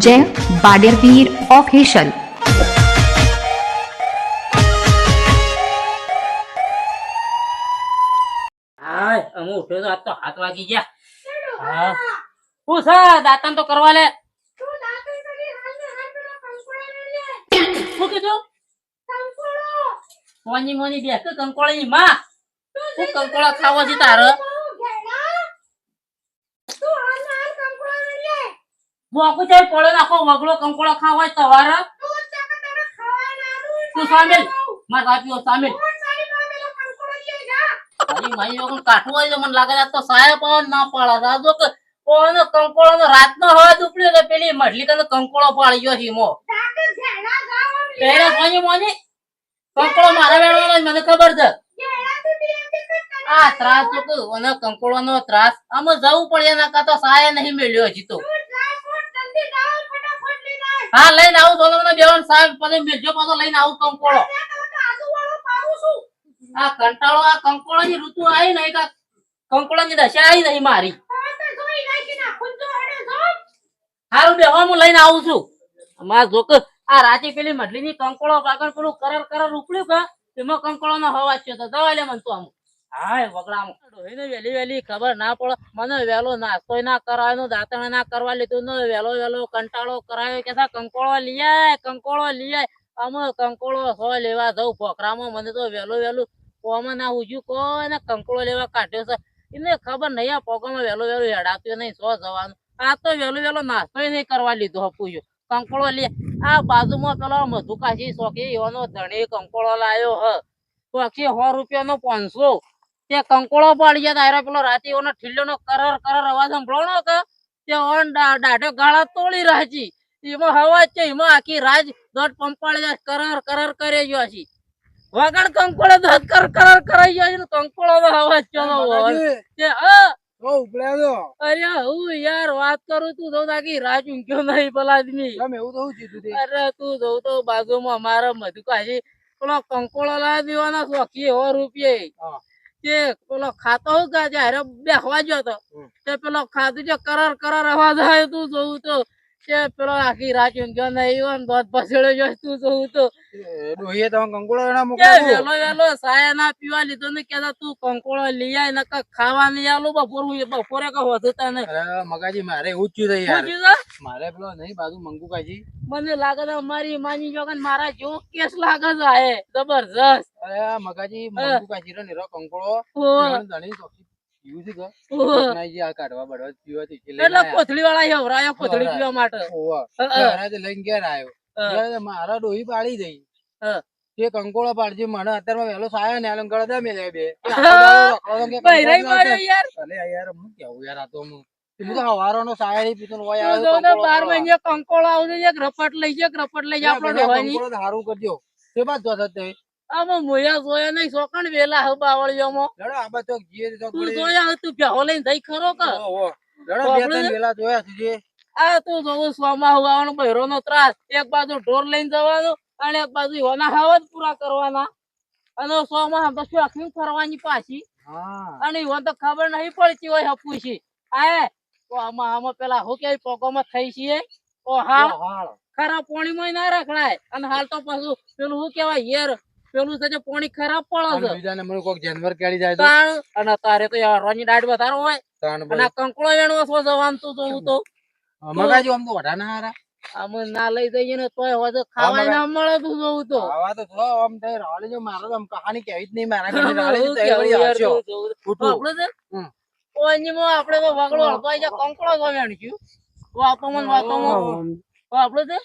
જય બાડેરવીર ઓફિશિયલ આજ તો હાથ વાગી ગયા હા હું છે દાતન તો કરવા લે શું કીધું મોની મોની બેસ તો કંકોળી માં કંકોળા ખાવાથી તારે મોકું છે પડે નાખો વગડો કંકોળો ખાવ હોય સવારે. તું સામેલ? માર રાપીઓ સામેલ. પવન કંકોળો નો કને કંકોળો પાડી હીમો પેલા મોની મોની? કંકોળો મારા વેણવાનો મને ખબર છે. આ ત્રાસ તો કંકોળો ત્રાસ. આમાં જવું પડે એના કાં તો સાયા નહીં મેળ્યો હજી તો. હા લઈને આવું તો મને બેવાન સાહેબ પછી મેજો પાછો લઈને આવું કંકોળો આ કંટાળો આ કંકોળો ની ઋતુ આવી નહીં કા કંકોળો ની દશા આવી નહીં મારી. હારું બે હું લઈને આવું છું. અમાર જોક આ રાતે પેલી મઢલી ની કંકોળો પાગળ પેલું કરર કરર ઉપડ્યું કા? એમાં કંકોળો નો હવા છે તો દવા લે મન તો આમ. હાય વગડામાં વેલી વેલી, ખબર ના પડે. મને વેલો નાસ્તો ના કરાયો, દાંતણ ના કરવા લીધું, ને વેલો વેલો કંટાળો કરાયો કે કંકોળો લઈ કંકોળો લઈ આય. કંકોળો સો લેવા જવું પોખરામાં મને તો વેલો વેલું કોમાં ના ઉજ્યું, કોઈને કંકોળો લેવા કાઢ્યો છે. એને ખબર નહીં, આ પોગામાં વેલો વેલો હેડાતું નહીં સો જવાનું? આ તો વેલો વેલો નાસ્તો નહીં કરવા લીધો હપુજો કંકોળો લે આ બાજુમાં પેલો મધુકાશી શોખી એનો ધણી કંકોળો લાયો હ. પછી સો રૂપિયાનો પાંચસો. તે કંકોળો પાડી ગયા તારે પેલો રાતે એનો ઠીલ્લોનો કરર કરર અવાજ સંભળોનો કે? તે ઓન દાઢો ગાળા તોડી રાખી એમાં હવા છે એમાં આખી રાજ દોટ પંપાળી જાય કરર કરર કરે ગયો છે. વગર કંકોળો દોઢ કર કરર કરાઈ ગયો છે કંકોળો નો અવાજ ચલો તે હા. અરે હું યાર વાત કરું તું તો તાકી રાજ ઊંઘ્યો નહીં પેલા આદમી અરે તું જોઉં તો બાજુમાં અમારા મધુકાશી પેલો કંકોળો લાવી દેવાના શોખી હો રૂપિયે. હા. તે પેલો ખાતો હું કે જયારે બેસવા ગયો તો. તે પેલો ખાધું જો કરાર કરાર અવાજ આવે તું જોઉં તો. કે પેલો આખી રાત ઊંઘ્યો નહીં ને દોધ પછેડ્યો જો તું જોઉં તો. કે વેલો વેલો સાયા ના પીવા લીધો ને કેતા તું કંકોળો લઈ આય નકર ખાવા નહીં આલું બપોર બપોરે કઈ હોતું અરે મગાજી મારે એવું થયું શું યાર? મારે પેલો નહીં બાજુ મંગુકાજી. મને લાગે છે મારી માની જોગન મારા જેવો કેસ લાગે છે જબરજસ્ત. અરે મગાજી મંગુકાજી રો નીરો કંકોળો ધણી શોખી પીવું છે કે? ઓહ. આ કાઢવા એટલે આયા. વાળા હવરાયો પીવા માટે. ઓવા. ઘરે લઈને આવ્યો મારા ડોહી પાડી દઈ. તે કંકોળો પાડજે મને અત્યારમાં વહેલો સાયો ને આલમ ગળદા મેલે બે. બૈરાઈ યાર. હું કેવું યાર આ તો હું. હું તો હવારોનો સાયો નહીં પીતો ને આવ્યો કંકોળો બાર ખાવા. મહિને કંકોળો આવશે એક રપટ લઈ જાય રપટ લઈ જાય આપણો ડોહાની કંકોળો હારું કરજો. તે બાદ જો થતે આમાં મોયા જોયા નહીં. સોકણ વેલા હો બાવળિયામાં. લડો આ બાદ તો ગીએ તો તું જોયા તું ભેહો લઈને જઈ ખરો કે? ઓહો. લડો બે ત્રણ વેલા જોયા છે આ તું જોવું સોમા હોવાનો બહેરો નો ત્રાસ. એક બાજુ ઢોર લઈને જવાનું અને એક બાજુ હોના હાવત પૂરા કરવાના. અને સોમાં હમ તો શોખીન ફરવાની પાછી. હા. અને ઈવન તો ખબર નહીં પડતી હોય હપુશી આ આમાં આમાં પેલા હું કે પોકોમાં થઈ છીએ? ઓ હા ખરા પોણીમાં ના રખડાય. અને હાલ તો પાછું પેલું શું કેવાય યાર પેલું છે જે પાણી ખરાબ પડે છે. બીજાને મને કોક જાનવર કેડી જાય તો? અને તારે તો યાર રોની દાઢ વધારો હોય. અને કંકળો વેણવો છો જવાનું તું હું તો. મગાજો આમ તો વઢા ના હારા. આમ ના લઈ જઈએ ને તોય હવે તો ના મળે તું જોવું તો. આવા તો જો આમ તે રાલે જો મારે તો આમ કહાની કેવી જ નહીં મારા ઘરની રાલે તો કેવું વળી. તું તો. ઉઠું. આપણે છે? હમ. ઓનીમાં આપણે તો વગડો હળપાઈ જાય કંકળો જ વાતો મન વાતો વાતોમાં. આપણે છે?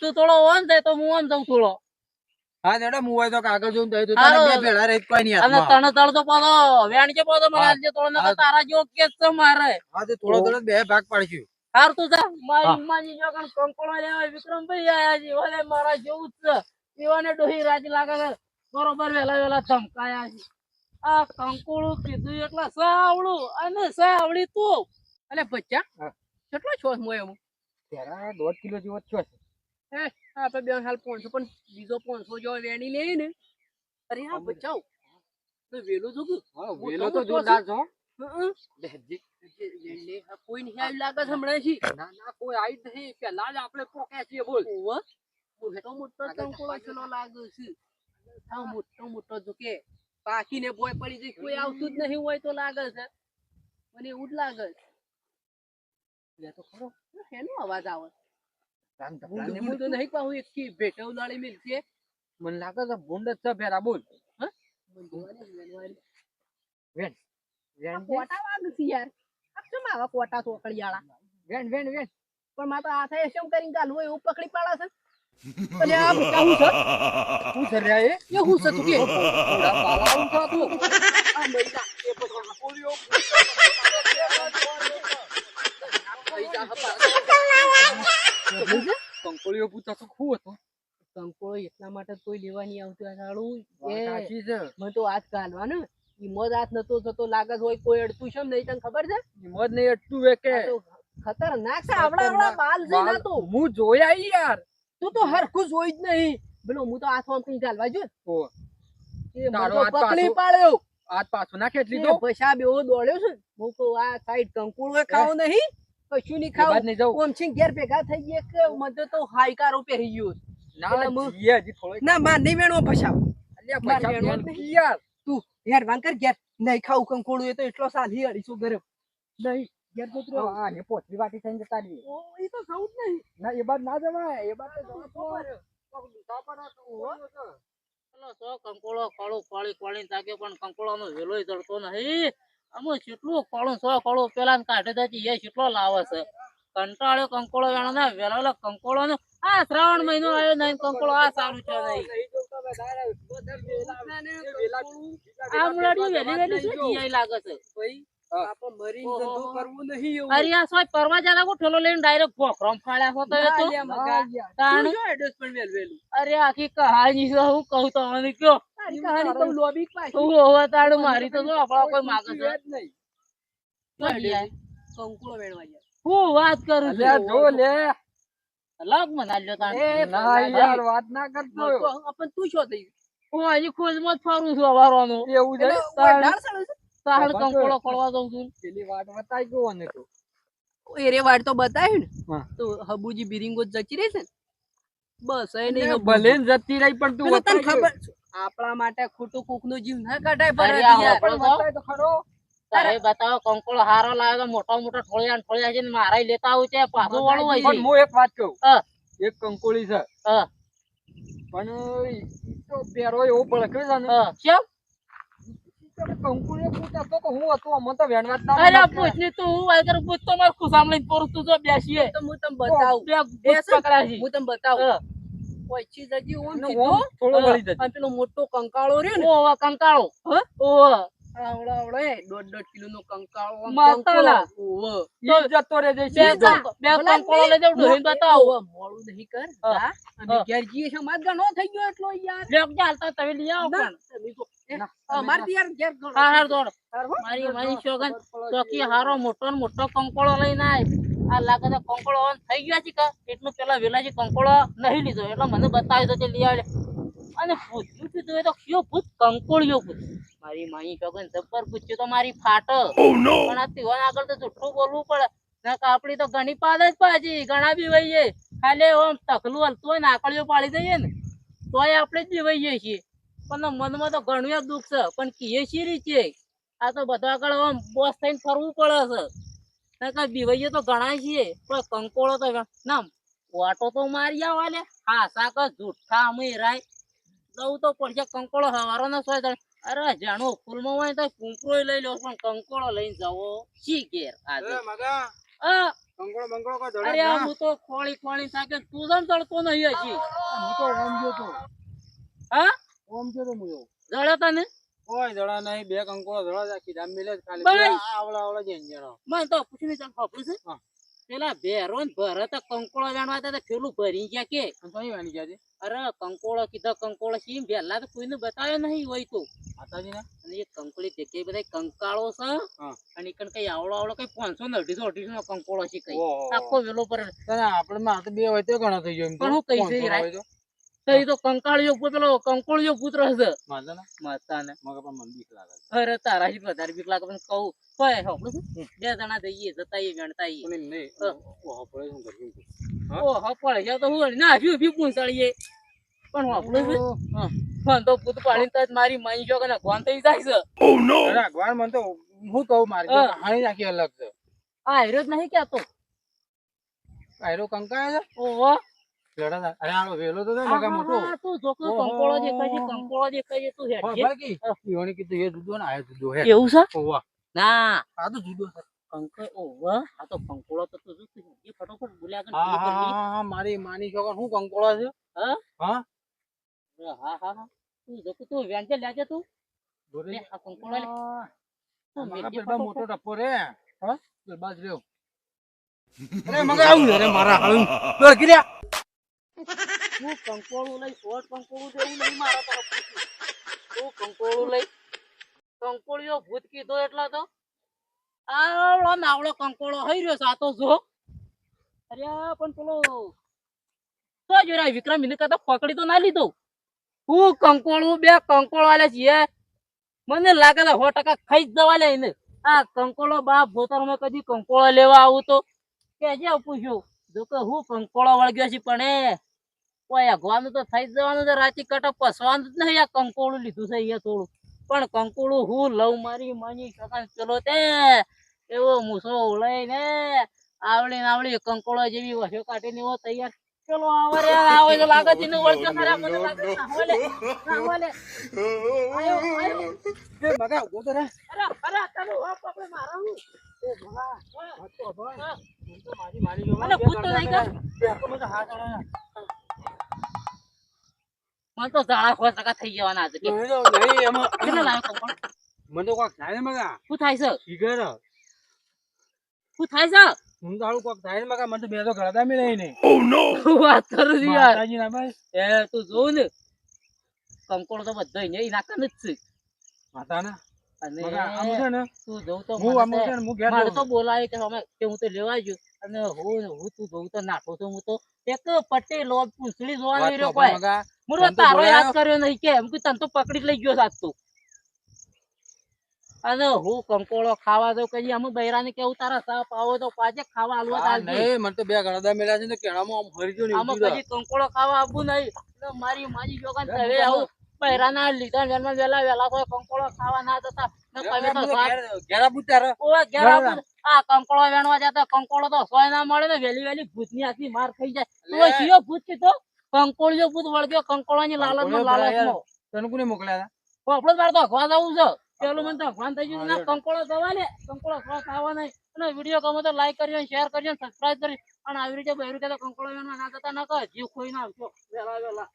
તું થોડો ઓન થાય તો હું ઓન જાઉં થોડો. હા હું તો કાગળ જોઉં તો તો તને બે ભેળા રહી કોઈ નહીં અને. તને તળ તો પાછો વેણ છે પાછો મને આજે તારા જો કે છે મારે. હા તે થોડો થોડો બે ભાગ પાડશું. હાર તું જા. મારી. ઉમ્માની જો કણ કંકોળો લેવા વિક્રમભાઈ આયા છે. ઓલે મારા જેવું જ છે. એવાને ડોહી રાજ લાગે બરોબર વેલા વેલા ધમકાયા છે. આ કંકોળું કીધું એટલે સાવળું અને સાવળી તું. અલે બચ્ચા. કેટલો છો મોય હું? દોઢ કિલો જેવો છો છે આપણે બે હાલ પોણસો પણ બીજો પોણસો જો વેણી લે ને અરે હા બચાવ. તો વેલું જો હા હું વેલો તો જોરદાર છો. કોઈ નહીં આવી લાગે હમણાં થી ના ના કોઈ આવી નહીં. પેલા જ આપણે પોકે છીએ બોલ. મોટો મોટો ચંકોળો ચલો લાગે છે. હા મોટો મોટો જો કે પાકીને બોય પડી જાય. કોઈ આવતું જ નહીં હોય તો લાગે છે. મને એવું જ લાગે છે. તો ખરો. એનો અવાજ આવે. રામ હું ધપલાને હું તો નહીં કહું એક કી ભેટો ઉલાળી મને લાગે છે ભૂંડ જ છે ભેરા બોલ? કોટા વાગે છે યાર. આ શું આવા કોટા ચોકડીયાળા વેણ વેણ વેણ. પણ મારે તો હાથે શું કરીને ગાલવું એવું પકડી પાડે છે. અલે આ ભૂકા હું છે? શું છે રે એ? એ હું છે તું કે? આ એ પોલિયો કંકોળીઓ પૂછતા તો શું હતું. કંકોળો એટલા માટે કોઈ લેવા નહીં આવતું સારું એ મને તો હાથ ગાલવાનો ઈ મોજ હાથ નતો થતો લાગે હોય કોઈ અડતું છે નહીં તને ખબર છે? હિંમત નહીં અટતું વે કે. ખતરનાક છે આવડા આવડા બાલ છે ના તો. હું જોયા યાર. તું તો હરખું જોઈ જ નહીં. પેલો હું તો હાથમાં કઈ ગાલવા જો પકડી પાછો. પાડ્યો. હાથ પાછો નાખે એટલી તો પૈસા બેવો દોડ્યો છે હું તો આ સાઈડ કંકુળ ખાવ નહીં? કશું નહીં ખાવ. ઓમ છીન ઘેર ભેગા થઈ ગયા કે મને તો હાઈકારો પહેરી ગયો ના એટલે હું- ના માર નહીં વેણવો પૈસા અલ્યા મારે પૈસા વેણવા જ નહીં. યાર. તું યાર વાન ઘેર. નહીં ખાવું કંકોડું એ તો એટલો સાલી અઢીસો ગરમ નહીં ઘેર તો તો ને પોતરી વાટી થઈને જતા ઓ એ તો ખાવું જ નહીં. ના એ બાદ ના જવાય એ બાદ તો જવા કંકોળો કાળું પાળી પાળીને તાક્યો પણ કંકોળાનો વેલોય જડતો નહીં. આમાં કેટલું કળું સો કળું પેલા કાઢે તો એ કેટલો લાવે છે. કંટાળ્યો કંકોળો વેણો ને વેલો કંકોળો ને આ શ્રાવણ મહિનો આવ્યો નહીં કંકોળો આ સારું છે નહીં. આ મુલાડી વેલી વેલી શું જીઆઈ લાગે છે? અરે આખી કહાની હું જા લાગુ ઠેલો લઈને ડાયરેક્ટ ભોખરામ ફાડ્યા હો તો એ તો તાણ. અરે કહાની તો કયો હું હવે તાણ મારી તો આપણા કોઈ માગે છે હું વાત કરું અલ્યા જો લે. લગ મના લ્યો તાણ ના યાર વાત ના કરતો હું હજી ખોજમાં જ ફરું છું અવારવાનો એવું છે? તાણ તાણ બાબા તો- કંકોળો ખોળવા દઉં છું. પેલી વાત બતાઈ ગયો ને તો. એરે વાડ તો બતાવ્યું ને. તો હબુજી બિરિંગો જ જચી રહી છે ને? બસ એ નહીં ભલે જતી રહી પણ તું તને ખબર આપણા માટે ખોટું કુકનું જીવ ના કઢાય. પણ તો ખરો. તારે બતાવો કંકોળો હારો લાવ્યો મોટા મોટા ઠોળિયા ઠોળિયા છે ને લેતા આવું છે પાછું વાળું હોય પણ હું એક વાત કહું. એક કંકોળી છે. પણ તો પેરો એવો ભડક્યો છે ને. કેમ? કંકોળીએ પૂછતા તો કે હું હતું? અમને તો વેણવા જ ના અરે મળે. પૂછ ને તું હું વાય કરું તો મારે ખુશામ લઈને પોરું તું જો બેસીએ. તો હું તમને બતાવું. હું તમને બતાવું. પછી જજી ઓમ સીધો થોડો વળી જજે. અને પેલો મોટો કંકાળો રહ્યો ને. ઓવા કંકાળો. હ? ઓવા આવડો આવડો. દોઢ દોઢ કિલો નો કંકાળો. આમ ઓવા. ઈ જ જતો રહેજે બે બે કંકોળો લઈ જાઉં ડોહીને બતાવો. મોડું નહીં કર. જા. ઘેર જઈએ છે માર ઘણો થઈ ગયો એટલો યાર. લેક જા તમે લઈ આવો પણ. તમે તો ના, યાર ઘેર ઘણો હા હા દોડ. મારી મારી શોગન ચોકી હારો મોટો ને મોટો કંકોળો લઈને આય. આ લાગે તો કંકોળો ઓન થઈ ગયા છે કે? એટલું પેલા વેલાજી કંકોળો નહીં લીધો એટલે મને બતાવી દો તે લઈ આવે અને પૂછ્યું કીધું એ તો કયો ભૂત? કંકોળિયો ભૂત. મારી માઈ શોગન જબ્બર પૂછ્યું તો મારી ફાટ પણ આ તીવાન આગળ તો જુઠ્ઠું બોલવું પડે. આપડી તો ઘણી પાદ જ પાછી ઘણા બી વહીએ ખાલી ઓમ તકલું હલતું હોય ને આકળીઓ પાડી દઈએ ને તોય આપણે જ બીવાઈએ છીએ. પણ મનમાં તો ઘણું દુઃખ છે. પણ કીએ છીએ રીતે આ તો બધા આગળ ઓમ બોસ થઈને ફરવું પડે છે. નકર તો ઘણા છીએ પણ કંકોળો તો નામ વાટો તો મારી આવા લે હા સાક જુઠ્ઠા અમે રાય. દઉં તો પડશે કંકોળો હવારો નો સોય અરે જાણો ફૂલમાં હોય તો કુંકરો લઈ લો પણ કંકોળો લઈને જવો શી ઘેર આજે? અરે. હું તો ખોળી ખોળી થાકે તું જમ તડકો નહીં હજી. હું તો ઓમ ગયો તો. હા? ઓમ ગયો તો હું એવો. જડે તને? કોઈ ધડા નહીં બે કંકોળો ધડા રાખી આખી મિલે જ ખાલી. આવડા આવડા જ એંજણો. મને તો પૂછીને ચાલ ખબર છે? પેલા ભેરો ને ભરત કંકોળો જાણવા હતા પેલું ભરી ગયા કે? અને વાણી ગયા છે? અરે કંકોળો કીધો કંકોળો સીમ પેલા તો કોઈને બતાવ્યો નહીં હોય તો. માતાજીને? અને એ કંકોળી કઈ બધા કંકાળો છે અને કણ કઈ આવડો આવડો કઈ પાંચસો ને અઢીસો અઢીસો નો કંકોળો છે કઈ. આખો વેલો પર આપડે આપણે માં બે હોય તો ઘણો થઈ ગયો પણ હું કઈ? હોય તો. તો એ તો કંકાળિયો પુત્ર પેલો પુત્ર હશે. ના? માતાને. મગર પણ મને બીક લાગે અરે તારા થી વધારે બીક લાગે પણ કહું કોઈ હોભળું બે જણા જઈએ જતા આઈએ ગણતા આઈએ. પણ એમ નહીં હા. ઓહો, પડે ઓ હપળે યા તો હું ના હજુ બી પૂંછાડીએ પણ હોભળું છું? હા. ફોન તો પૂત પાડીને તો મારી માની જો કે ફોન થઈ જાય છે. અરે અગવાન મને તો હું કહું મારી હા. જ આખી અલગ છે. આ હીરો જ નહીં કેતો આયરો કંકાય છે? ઓહો. લડા અરે આનો વેલો તો મોટો. તું. કંકોળો દેખાય છે કંકોળો દેખાય છે તું હા, બાકી હા. કીધું એ જુદો ને આ જુદો હે એવું છે? ઓવા ના. આ તો જુદો છે. કંકો ઓહો આ તો કંકોળો તો તું જો તું ફટોફટ બોલ્યા કર હા હા હા હા મારી માની છોકર હું કંકોળો છે? હા? હા? હા હા હા. તું જો તું વેંચે લેજે તું? બોલે આ કંકોળો લે. તું મગા મોટો. ટપ્પો રે. હા? બાજ રહ્યો અરે મગા આવું મારા બોલ કિર્યા તું કંકોળું લઈ શોર્ટ કંકોળું દેવું નહીં મારા તો તું કંકોળું લઈ કંકોળિયો ભૂત કીધો એટલે તો. આવડો નાવડો કંકોળો હઈ રહ્યો સાતો જો. અરે પણ પેલો, તો જોરા વિક્રમ એને કદાચ પકડી તો ના લીધો. હું કંકોળું, બે કંકોળ વાલે છીએ મને લાગે તો સો ટકા ખાઈ જ જવા લે એને. આ કંકોળો બાપ ભોતર ભોતરમાં કદી કંકોળો લેવા આવું તો. કે જે પૂછ્યું જો કે હું કંકોળો વળગ્યો છે પણ એ કોઈ અગવાનું તો થઈ જવાનું છે રાતી કટા પસવાનું જ નહીં આ કંકોળું લીધું છે અહીંયા થોડું પણ કંકોળું હું લવ મારી માની સકાન ચલો તે એવો મૂસો ને આવડી ને આવડી કંકોળો જેવી વસો કાઢીને એવો તૈયાર ચલો આવો રે આવે તો લાગે છે ને વળતો ખરા મને લાગે હોલે હોલે આયો આયો એ મગા ઊભો તો રે અરે અરે ચાલો હપ આપણે મારા હું એ મગા હાથ તો અભા. હા. હું તો મારી મને ભૂત તો નહીં કર. મેળા. બે હાથમાં તો હાથ અડાયા. મને તો ઝાડા ખોસ ટકા થઈ જવાના આજે નહીં એમાં કેટલા લાવ્યો કંકોળો મને તો કોક થાય ને મગા. શું થાય છે? શીખર શું થાય છે? હું તો હાલું કોક થાય ને મગા મને તો બે તો ગળદા મેં નહીં ને. વાત કરું છું યાર? માતાજી ના ભાઈ એ તું જોઉં ને. કંકોળ તો બધો અહીંયા નાખા જ છે. માતા ના. અને આમ છે ને? તું જોઉં તો હું આમ છે. ને હું ઘેર મારે તો બોલાય કે અમે કે હું તો લેવા ગયો અને હું હું તું જોઉં તો નાખો તો હું તો એક પટ્ટી લો પૂંછડી જોવા નહીં રહ્યો કોઈ. તો તારો યાદ કર્યો નહીં કે? એમ કે તને તો પકડી લઈ ગયો સાત તું. અને હું કંકોળો ખાવા દઉં કઈ અમે બૈરાને કેવું તારા સાપ આવો તો પાછે ખાવા હાલવા આ નહીં મને તો બે ગળદા મેળા છે ને કેળામાં આમ હરી ગયો ને આમાં પછી કંકોળો ખાવા આપવું નહીં. મારી માજી જોગન તવે આવું બૈરાના લીધા વેલા વેલા કોઈ કંકોળો ખાવા ના જતા. ને. આ કંકોળો વેણવા જતા કંકોળો તો સોય ના મળે ને વેલી વેલી ભૂતની આખી માર ખાઈ જાય. તું. કયો ભૂત કીધો કંકોળિયો ભૂત વળગ્યો કંકોળાની લાલચ તને કોને મોકલ્યા આપણો મારે તો અખવા જવું છે. પેલું મને તો અખવાન થઈ ગયું. ના કંકોળો દવા ને કંકોળો શ્વાસ ખાવા નહીં. અને વીડિયો ગમે તો લાઈક કરજો શેર કરજો સબસ્ક્રાઈબ કરજો અને આવી રીતે બહેરું કે કંકોળો વેણવા ના જતા ના કર જીવ ખોઈ ના આવજો વેલા વેલા.